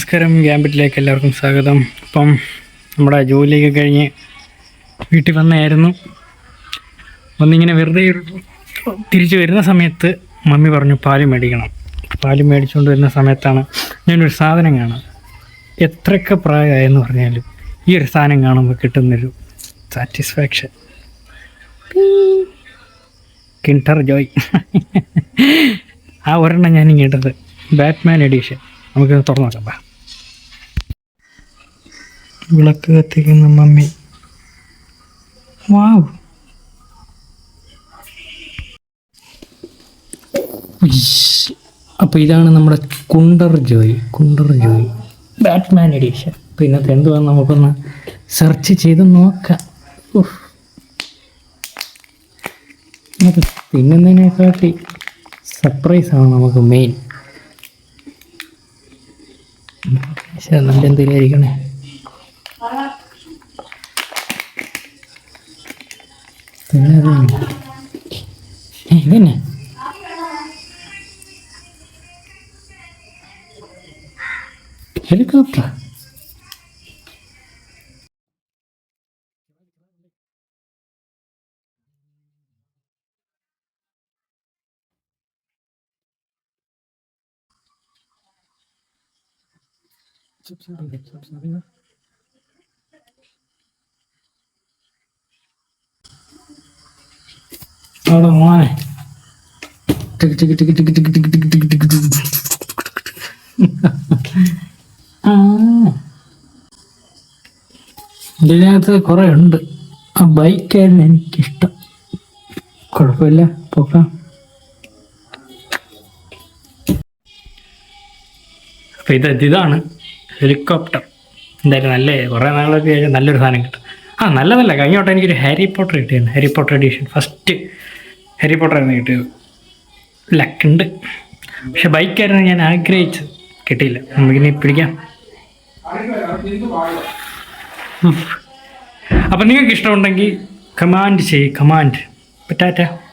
നമസ്കാരം. ഗ്യാമ്പറ്റിലേക്ക് എല്ലാവർക്കും സ്വാഗതം. അപ്പം നമ്മുടെ ജോലിയൊക്കെ കഴിഞ്ഞ് വീട്ടിൽ വന്നായിരുന്നു വന്നിങ്ങനെ വെറുതെ തിരിച്ചു വരുന്ന സമയത്ത് മമ്മി പറഞ്ഞു പാൽ മേടിക്കണം. പാൽ മേടിച്ചുകൊണ്ട് വരുന്ന സമയത്താണ് ഞാനൊരു സാധനം കാണാം. എത്രയൊക്കെ പ്രായമായെന്ന് പറഞ്ഞാലും ഈ ഒരു സാധനം കാണുമ്പോൾ കിട്ടുന്നൊരു സാറ്റിസ്ഫാക്ഷൻ കിൻഡർ ജോയ്. ആ ഒരെണ്ണം ഞാൻ കേട്ടത് ബാറ്റ്മാൻ എഡീഷൻ. നമുക്ക് തുറന്നു നോക്കാം. വിളക്ക് കത്തിക്കുന്ന മമ്മി. വാവ്. അപ്പൊ അപ്പോൾ ഇതാണ് നമ്മുടെ Kinder Joy Kinder Joy. Batman edition. അപ്പോൾ ഇന്നത്തെ എന്തുവാന്ന് നമുക്കൊന്ന് സെർച്ച് ചെയ്ത് നോക്കാം. അത് തിന്നുന്നതിനെക്കാട്ടി സർപ്രൈസാണ് നമുക്ക് മെയിൻ ശരി നല്ല എന്തെങ്കിലും ആയിരിക്കണേ. Gini. Helikopter. Cip, cip, cip, cip, cip, cip. അവിടെ മോനെ ടിക്ക് ഇതിനകത്ത് കുറേ ഉണ്ട് ആ ബൈക്കായിരുന്നു എനിക്കിഷ്ടം കുഴപ്പമില്ല പോക്കാം അപ്പൊ ഇത് ഇതാണ് ഹെലികോപ്റ്റർ എന്തായാലും നല്ല കുറേ നാളൊക്കെ നല്ലൊരു സാധനം കിട്ടും ആ നല്ലതല്ല കഴിഞ്ഞ വട്ടം എനിക്കൊരു Harry Potter കിട്ടിയാണ് Harry Potter edition first Harry പോട്ടറായിരുന്നു കിട്ടിയത്. ലക്കുണ്ട്. പക്ഷെ ബൈക്കായിരുന്നു ഞാൻ ആഗ്രഹിച്ചത്. കിട്ടിയില്ല. നമുക്കിനി പിടിക്കാം. അപ്പം നിങ്ങൾക്ക് ഇഷ്ടമുണ്ടെങ്കിൽ കമാൻഡ് ചെയ്യ്. കമാൻഡ്. പറ്റാറ്റ.